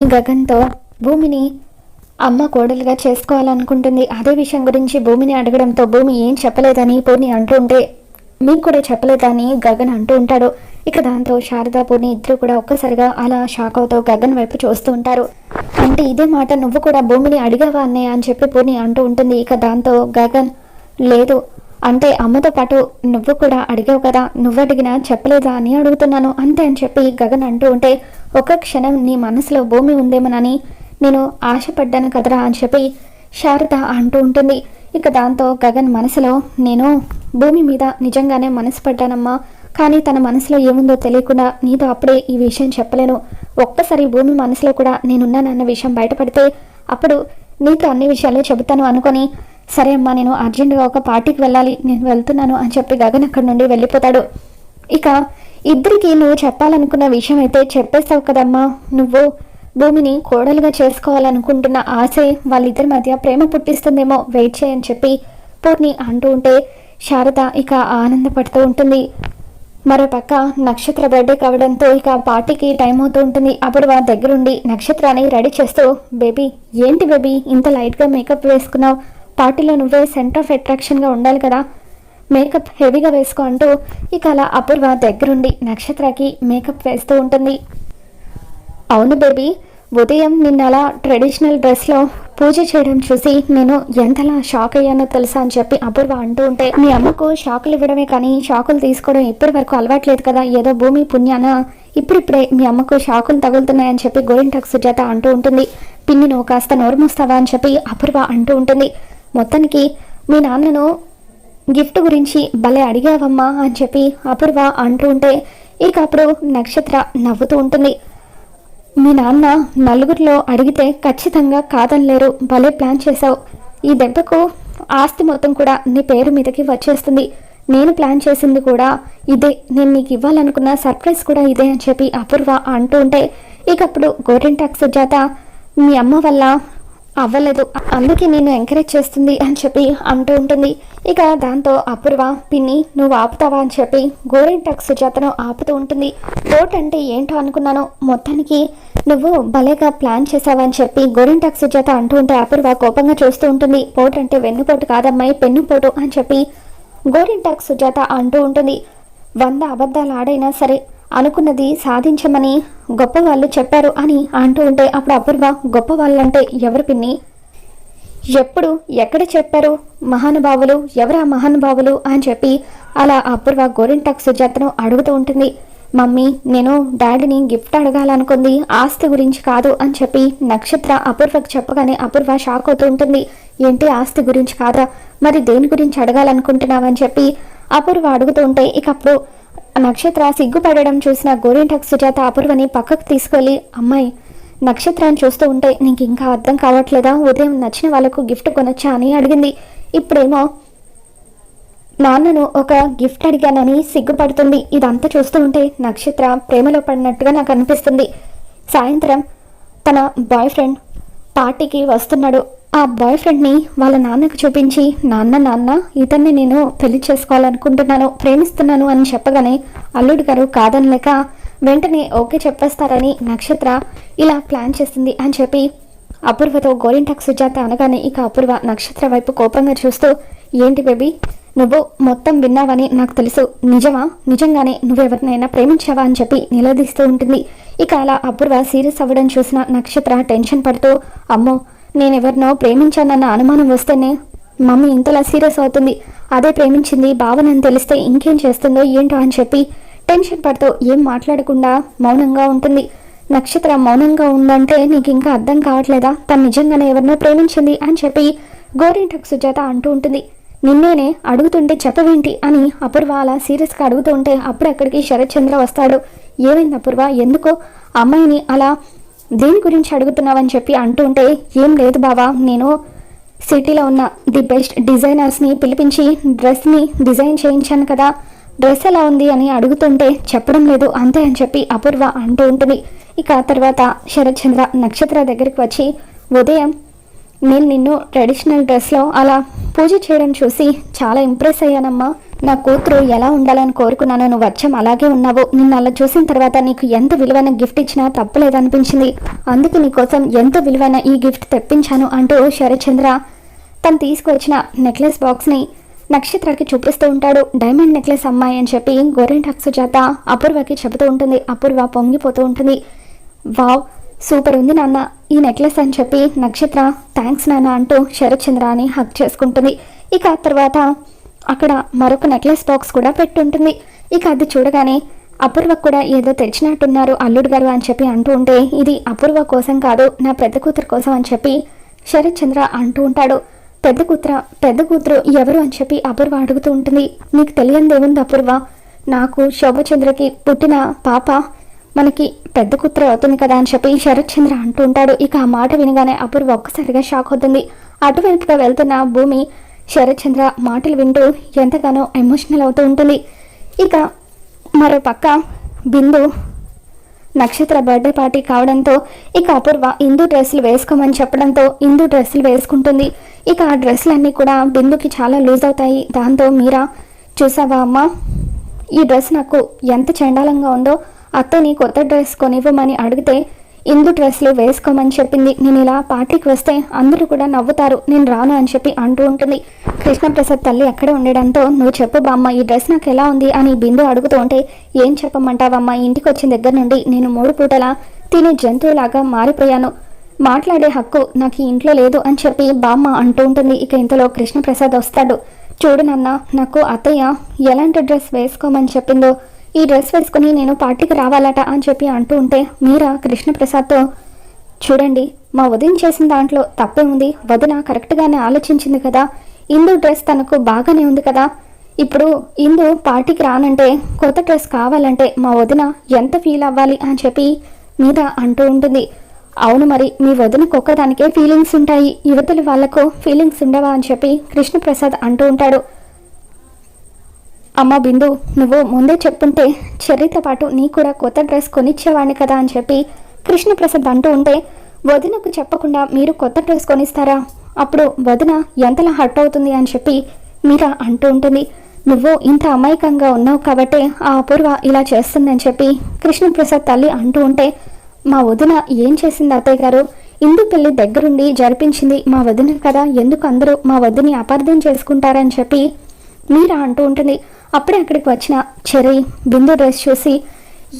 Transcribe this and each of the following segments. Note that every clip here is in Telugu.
గగన్తో భూమిని అమ్మ కోడలుగా చేసుకోవాలనుకుంటుంది. అదే విషయం గురించి భూమిని అడగడంతో భూమి ఏం చెప్పలేదని పూర్ణి అంటూ ఉంటే మీకు కూడా చెప్పలేదని గగన్ అంటూ ఉంటాడు. ఇక దాంతో శారదా పూర్ణి ఇద్దరు కూడా ఒక్కసారిగా అలా షాక్ అవుతూ గగన్ వైపు చూస్తూ ఉంటారు. అంటే ఇదే మాట నువ్వు కూడా భూమిని అడిగావా అన్నయ్య? అని చెప్పి పూర్ణి అంటూ ఉంటుంది. ఇక దాంతో గగన్ లేదు. అంటే అమ్మతో పాటు నువ్వు కూడా అడిగావు కదా నువ్వు అడిగినా చెప్పలేదా అని అడుగుతున్నాను. అంతే అని చెప్పి గగన్ అంటూ ఉంటే ఒక క్షణం నీ మనసులో భూమి ఉందేమోనని నేను ఆశపడ్డాను కదరా అని చెప్పి శారద అంటూ ఉంటుంది. ఇక దాంతో గగన్ మనసులో నేను భూమి మీద నిజంగానే మనసు పడ్డానమ్మా కానీ తన మనసులో ఏముందో తెలియకుండా నీతో అప్పుడే ఈ విషయం చెప్పలేను. ఒక్కసారి భూమి మనసులో కూడా నేనున్నానన్న విషయం బయటపడితే అప్పుడు నీతో అన్ని విషయాలు చెబుతాను అనుకొని సరే అమ్మా నేను అర్జెంటుగా ఒక పార్టీకి వెళ్ళాలి నేను వెళ్తున్నాను అని చెప్పి గగన్ అక్కడి నుండి వెళ్ళిపోతాడు. ఇక ఇద్దరికి నువ్వు చెప్పాలనుకున్న విషయం అయితే చెప్పేస్తావు కదమ్మా. నువ్వు భూమిని కోడలుగా చేసుకోవాలనుకుంటున్న ఆశే వాళ్ళిద్దరి మధ్య ప్రేమ పుట్టిస్తుందేమో వెయిట్ చేయని చెప్పి పూర్ణి అంటూ ఉంటే శారద ఇక ఆనందపడుతూ ఉంటుంది. మరోపక్క నక్షత్ర బర్త్డే కావడంతో ఇక పార్టీకి టైం అవుతూ ఉంటుంది. అప్పుడు వాళ్ళ దగ్గరుండి నక్షత్రాన్ని రెడీ చేస్తూ బేబీ ఏంటి బేబీ ఇంత లైట్గా మేకప్ వేసుకున్నావు? పార్టీలో నువ్వే సెంటర్ ఆఫ్ అట్రాక్షన్గా ఉండాలి కదా. మేకప్ హెవీగా వేసుకో అంటూ ఇక అలా అపూర్వ దగ్గరుండి నక్షత్రకి మేకప్ వేస్తూ ఉంటుంది. అవును బేబీ ఉదయం నిన్న అలా ట్రెడిషనల్ డ్రెస్లో పూజ చేయడం చూసి నేను ఎంతలా షాక్ అయ్యానో తెలుసా అని చెప్పి అపూర్వ అంటూ ఉంటే మీ అమ్మకు షాకులు ఇవ్వడమే కానీ షాకులు తీసుకోవడం ఇప్పటి వరకు అలవాట్లేదు కదా ఏదో భూమి పుణ్యాన ఇప్పుడిప్పుడే మీ అమ్మకు షాకులు తగులుతున్నాయని చెప్పి గోరింటాకు సుజాత అంటూ ఉంటుంది. పిన్ని నువ్వు కాస్త నోరు మూస్తావా అని చెప్పి అపూర్వ అంటూ ఉంటుంది. మొత్తానికి మీ నాన్నను గిఫ్ట్ గురించి భలే అడిగావమ్మా అని చెప్పి అపూర్వ అంటూ ఉంటే ఇక అప్పుడు నక్షత్ర నవ్వుతూ ఉంటుంది. మీ నాన్న నలుగురిలో అడిగితే ఖచ్చితంగా కాదనలేరు భలే ప్లాన్ చేశావు. ఈ దెబ్బకు ఆస్తి మొత్తం కూడా నీ పేరు మీదకి వచ్చేస్తుంది. నేను ప్లాన్ చేసింది కూడా ఇదే. నేను నీకు ఇవ్వాలనుకున్న సర్ప్రైజ్ కూడా ఇదే అని చెప్పి అపూర్వ అంటూ ఉంటే ఇకప్పుడు అప్పుడు గోరెంటాక్ సుజాత మీ అమ్మ వల్ల అవ్వలేదు. అందుకే నేను ఎంకరేజ్ చేస్తుంది అని చెప్పి అంటూ ఉంటుంది. ఇక దాంతో అపూర్వ పిన్ని నువ్వు ఆపుతావా అని చెప్పి గోరెంటాక్ సుజాతను ఆపుతూ ఉంటుంది. కోట్ అంటే ఏంటో అనుకున్నాను. మొత్తానికి నువ్వు భలేగా ప్లాన్ చేసావని చెప్పి గోరెంటాక్ సుజాత అంటూ ఉంటే అపూర్వ కోపంగా చూస్తూ ఉంటుంది. పోటు అంటే వెన్నుపోటు కాదమ్మాయి పెన్నుపోటు అని చెప్పి గోరింటాక్ సుజాత అంటూ ఉంటుంది. వంద అబద్ధాలు ఆడైనా సరే అనుకున్నది సాధించమని గొప్పవాళ్ళు చెప్పారు అని అంటూ ఉంటే అప్పుడు అపూర్వ గొప్పవాళ్ళంటే ఎవరు పిన్ని? ఎప్పుడు ఎక్కడ చెప్పారు మహానుభావులు? ఎవరా మహానుభావులు అని చెప్పి అలా అపూర్వ గోరింటాక్ సుజాతను అడుగుతూ ఉంటుంది. మమ్మీ నేను డాడీని గిఫ్ట్ అడగాలనుకుంది ఆస్తి గురించి కాదు అని చెప్పి నక్షత్ర అపూర్వకు చెప్పగానే అపూర్వ షాక్ అవుతూ ఉంటుంది. ఏంటి ఆస్తి గురించి కాదా మరి దేని గురించి అడగాలనుకుంటున్నావని చెప్పి అపూర్వ అడుగుతూ ఉంటే ఇకప్పుడు నక్షత్ర సిగ్గుపడడం చూసిన గోరింటాక్ సుజాత అపూర్వని పక్కకు తీసుకెళ్ళి అమ్మాయి నక్షత్రాన్ని చూస్తూ ఉంటే నీకు ఇంకా అర్థం కావట్లేదా? ఉదయం నచ్చిన వాళ్ళకు గిఫ్ట్ కొనొచ్చా? అని అడిగింది. ఇప్పుడేమో నాన్నను ఒక గిఫ్ట్ అడిగానని సిగ్గుపడుతుంది. ఇదంతా చూస్తూ ఉంటే నక్షత్ర ప్రేమలో పడినట్టుగా నాకు అనిపిస్తుంది. సాయంత్రం తన బాయ్ ఫ్రెండ్ పార్టీకి వస్తున్నాడు. ఆ బాయ్ ఫ్రెండ్ని వాళ్ళ నాన్నకు చూపించి నాన్న నాన్న ఇతన్ని నేను పెళ్ళి చేసుకోవాలనుకుంటున్నాను ప్రేమిస్తున్నాను అని చెప్పగానే అల్లుడు గారు కాదనలేక వెంటనే ఓకే చెప్పేస్తారని నక్షత్ర ఇలా ప్లాన్ చేస్తుంది అని చెప్పి అపూర్వతో గోరింటాకు సుజాత అనగానే ఇక అపూర్వ నక్షత్ర వైపు కోపంగా చూస్తూ ఏంటి బేబీ నువ్వు మొత్తం విన్నావని నాకు తెలుసు. నిజమా? నిజంగానే నువ్వెవరినైనా ప్రేమించావా? అని చెప్పి నిలదీస్తూ ఉంటుంది. ఇక అలా అపూర్వ సీరియస్ అవ్వడం చూసిన నక్షత్ర టెన్షన్ పడుతూ అమ్మో నేనెవరినో ప్రేమించానన్న అనుమానం వస్తేనే మమ్మీ ఇంతలా సీరియస్ అవుతుంది. అదే ప్రేమించింది భావనని తెలిస్తే ఇంకేం చేస్తుందో ఏంటో అని చెప్పి టెన్షన్ పడుతూ ఏం మాట్లాడకుండా మౌనంగా ఉంటుంది. నక్షత్ర మౌనంగా ఉందంటే నీకు ఇంకా అర్థం కావట్లేదా? తను నిజంగానే ఎవరినో ప్రేమించింది అని చెప్పి గోరింటకు సుజాత అంటూ ఉంటుంది. నిన్నేనే అడుగుతుంటే చెప్పవేంటి అని అపూర్వ అలా సీరియస్గా అడుగుతుంటే అప్పుడక్కడికి అప్పుడు అక్కడికి శరత్ చంద్ర వస్తాడు. ఏమైంది అపూర్వ? ఎందుకో అమ్మాయిని అలా దేని గురించి అడుగుతున్నావని చెప్పి అంటూ ఉంటే ఏం లేదు బావా నేను సిటీలో ఉన్న ది బెస్ట్ డిజైనర్స్ని పిలిపించి డ్రెస్ని డిజైన్ చేయించాను కదా డ్రెస్ ఎలా ఉంది అని అడుగుతుంటే చెప్పడం లేదు అంతే అని చెప్పి అపూర్వ అంటూ ఉంటుంది. ఇక తర్వాత శరత్చంద్ర నక్షత్ర దగ్గరికి వచ్చి ఉదయం నేను నిన్ను ట్రెడిషనల్ డ్రెస్లో అలా పూజ చేయడం చూసి చాలా ఇంప్రెస్ అయ్యానమ్మా. నా కూతురు ఎలా ఉండాలని కోరుకున్నానో నువ్వు వచ్చం అలాగే ఉన్నావు. నిన్ను అలా చూసిన తర్వాత నీకు ఎంత విలువైన గిఫ్ట్ ఇచ్చినా తప్పులేదనిపించింది. అందుకే నీకోసం ఎంత విలువైన ఈ గిఫ్ట్ తెప్పించాను అంటూ శరచంద్ర తను తీసుకువచ్చిన నెక్లెస్ బాక్స్ని నక్షత్రాలకి చూపిస్తూ ఉంటాడు. డైమండ్ నెక్లెస్ అమ్మాయి అని చెప్పి గోరెంటాక్స్ చేత అపూర్వకి చెబుతూ ఉంటుంది. అపూర్వ పొంగిపోతూ ఉంటుంది. వావ్ సూపర్ ఉంది నాన్న. ఈ నెక్లెస్ అని చెప్పి నక్షత్ర థ్యాంక్స్ నాన్న అంటూ శరత్చంద్ర అని హక్ చేసుకుంటుంది. ఇక తర్వాత అక్కడ మరొక నెక్లెస్ బాక్స్ కూడా పెట్టుంటుంది. ఇక అది చూడగానే అపూర్వ కూడా ఏదో తెచ్చినట్టున్నారు అల్లుడు గారు అని చెప్పి అంటూ ఉంటే ఇది అపూర్వ కోసం కాదు నా పెద్ద కూతురు కోసం అని చెప్పి శరత్ చంద్ర అంటూ ఉంటాడు. పెద్ద కూతుర పెద్ద కూతురు ఎవరు అని చెప్పి అపూర్వ అడుగుతూ ఉంటుంది. నీకు తెలియనిదేముంది అపూర్వ? నాకు శోభచంద్రకి పుట్టిన పాప మనకి పెద్ద కుత్ర అవుతుంది కదా అని చెప్పి శరత్చంద్ర అంటూ ఉంటాడు. ఇక ఆ మాట వినగానే అపూర్వ ఒక్కసారిగా షాక్ అవుతుంది. అటువైపుగా వెళ్తున్న భూమి శరత్చంద్ర మాటలు వింటూ ఎంతగానో ఎమోషనల్ అవుతూ ఉంటుంది. ఇక మరో పక్క బిందు నక్షత్ర బర్త్డే పార్టీ కావడంతో ఇక అపూర్వ ఇందు డ్రెస్సులు వేసుకోమని చెప్పడంతో ఇందు డ్రెస్సులు వేసుకుంటుంది. ఇక ఆ డ్రెస్సులన్నీ కూడా బిందుకి చాలా లూజ్ అవుతాయి. దాంతో మీరా చూసావా అమ్మ? ఈ డ్రెస్ నాకు ఎంత చండాలంగా ఉందో అత్తని కొత్త డ్రెస్ కొనివ్వమని అడిగితే ఇందు డ్రెస్లు వేసుకోమని చెప్పింది. నేను ఇలా పార్టీకి వస్తే అందరూ కూడా నవ్వుతారు. నేను రాను అని చెప్పి అంటూ ఉంటుంది. కృష్ణప్రసాద్ తల్లి అక్కడే ఉండడంతో నువ్వు చెప్పు బామ్మ ఈ డ్రెస్ నాకు ఎలా ఉంది? అని బిందు అడుగుతూ ఉంటే ఏం చెప్పమంటావమ్మ? ఇంటికి వచ్చిన దగ్గర నుండి నేను మూడు పూటలా తినే జంతువులాగా మారిపోయాను. మాట్లాడే హక్కు నాకు ఇంట్లో లేదు అని చెప్పి బామ్మ అంటూ ఉంటుంది. ఇక ఇంతలో కృష్ణప్రసాద్ వస్తాడు. చూడు నాన్న నాకు అత్తయ్య ఎలాంటి డ్రెస్ వేసుకోమని చెప్పిందో ఈ డ్రెస్ వేసుకుని నేను పార్టీకి రావాలట అని చెప్పి అంటూ ఉంటే మీరా కృష్ణప్రసాద్తో చూడండి మా వదిన చేసిన దాంట్లో తప్పే ఉంది. వదిన కరెక్ట్గానే ఆలోచించింది కదా. ఇందు డ్రెస్ తనకు బాగానే ఉంది కదా. ఇప్పుడు ఇందు పార్టీకి రానంటే కొత్త డ్రెస్ కావాలంటే మా వదిన ఎంత ఫీల్ అవ్వాలి? అని చెప్పి మీద అంటూ ఉంటుంది. అవును మరి మీ వదినకు ఒక్కదానికే ఫీలింగ్స్ ఉంటాయి. యువతలు వాళ్ళకు ఫీలింగ్స్ ఉండవా? అని చెప్పి కృష్ణప్రసాద్ అంటూ ఉంటాడు. అమ్మ బిందు నువ్వు ముందే చెప్పుంటే చెర్రీతో పాటు నీ కూడా కొత్త డ్రెస్ కొనిచ్చేవాడిని కదా అని చెప్పి కృష్ణప్రసాద్ అంటూ ఉంటే వదినకు చెప్పకుండా మీరు కొత్త డ్రెస్ కొనిస్తారా? అప్పుడు వదిన ఎంతలా హర్ట్ అవుతుంది అని చెప్పి మీరా అంటూ ఉంటుంది. నువ్వు ఇంత అమాయకంగా ఉన్నావు కాబట్టి ఆ అపూర్వ ఇలా చేస్తుందని చెప్పి కృష్ణప్రసాద్ తల్లి అంటూ ఉంటే మా వదిన ఏం చేసింది అత్తయ్య గారు? ఇందు పెళ్ళి దగ్గరుండి జరిపించింది మా వదిన కదా ఎందుకు అందరూ మా వదిని అపార్థం చేసుకుంటారని చెప్పి మీరా అంటూ ఉంటుంది. అప్పుడే అక్కడికి వచ్చిన చెర్రీ బిందు డ్రెస్ చూసి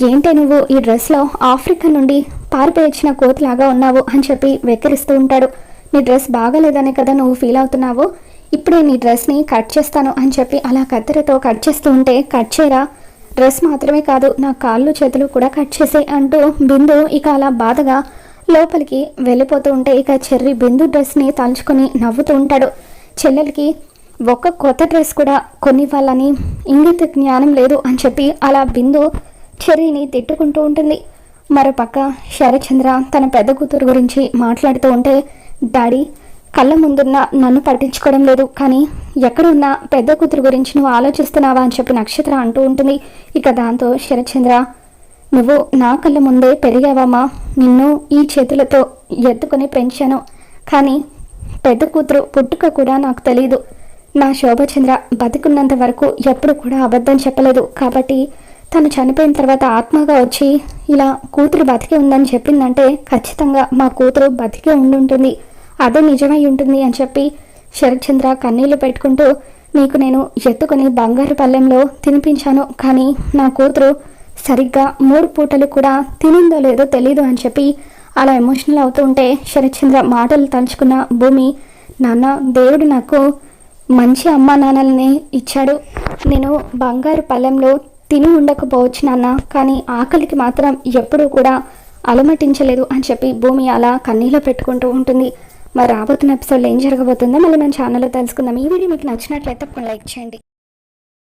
ఏంటే నువ్వు ఈ డ్రెస్లో ఆఫ్రికా నుండి పారిపోయి వచ్చిన కోతిలాగా ఉన్నావు? అని చెప్పి వెక్కిరిస్తూ ఉంటాడు. నీ డ్రెస్ బాగలేదనే కదా నువ్వు ఫీల్ అవుతున్నావు? ఇప్పుడే నీ డ్రెస్ని కట్ చేస్తాను అని చెప్పి అలా కత్తెరతో కట్ చేస్తూ ఉంటే కట్ చేయరా? డ్రెస్ మాత్రమే కాదు నా కాళ్ళు చేతులు కూడా కట్ చేసే అంటూ బిందు ఇక అలా బాధగా లోపలికి వెళ్ళిపోతూ ఉంటే ఇక చెర్రి బిందు డ్రెస్ని తలుచుకొని నవ్వుతూ ఉంటాడు. చెల్లెలకి ఒక్క కొత్త డ్రెస్ కూడా కొనివ్వాలని ఇంగిత జ్ఞానం లేదు అని చెప్పి అలా బిందు చెర్రీని తిట్టుకుంటూ ఉంటుంది. మరోపక్క శరచంద్ర తన పెద్ద కూతురు గురించి మాట్లాడుతూ ఉంటే డాడీ కళ్ళ ముందున్న నన్ను పట్టించుకోవడం లేదు కానీ ఎక్కడున్నా పెద్ద కూతురు గురించి నువ్వు ఆలోచిస్తున్నావా? అని చెప్పి నక్షత్ర అంటూ ఉంటుంది. ఇక దాంతో శరచంద్ర నువ్వు నా కళ్ళ ముందే పెరిగావమ్మా. నిన్ను ఈ చేతులతో ఎత్తుకొని పెంచాను. కానీ పెద్ద కూతురు పుట్టుక కూడా నాకు తెలియదు నా శోభచంద్ర బతికున్నంత వరకు ఎప్పుడు కూడా అబద్ధం చెప్పలేదు. కాబట్టి తను చనిపోయిన తర్వాత ఆత్మగా వచ్చి ఇలా కూతురు బతికి ఉందని చెప్పిందంటే ఖచ్చితంగా మా కూతురు బతికే ఉండుంటుంది. అదే నిజమై ఉంటుంది అని చెప్పి శరత్చంద్ర కన్నీళ్ళు పెట్టుకుంటూ నీకు నేను ఎత్తుకొని బంగారు పల్లెంలో తినిపించాను కానీ నా కూతురు సరిగ్గా మూడు పూటలు కూడా తినిందో లేదో తెలీదు అని చెప్పి అలా ఎమోషనల్ అవుతూ ఉంటే శరత్చంద్ర మాటలు తలుచుకున్న భూమి నాన్న దేవుడు నాకు మంచి అమ్మా నాన్నల్ని ఇచ్చాడు. నేను బంగారు పళ్ళెంలో తిని ఉండకపోవచ్చు నాన్న కానీ ఆకలికి మాత్రం ఎప్పుడూ కూడా అలమటించలేదు అని చెప్పి భూమి అలా కన్నీలో పెట్టుకుంటూ ఉంటుంది. మరి రాబోతున్న ఎపిసోడ్లో ఏం జరగబోతుందో మళ్ళీ మన ఛానల్లో తెలుసుకుందాం. ఈ వీడియో మీకు నచ్చినట్లయితే లైక్ చేయండి.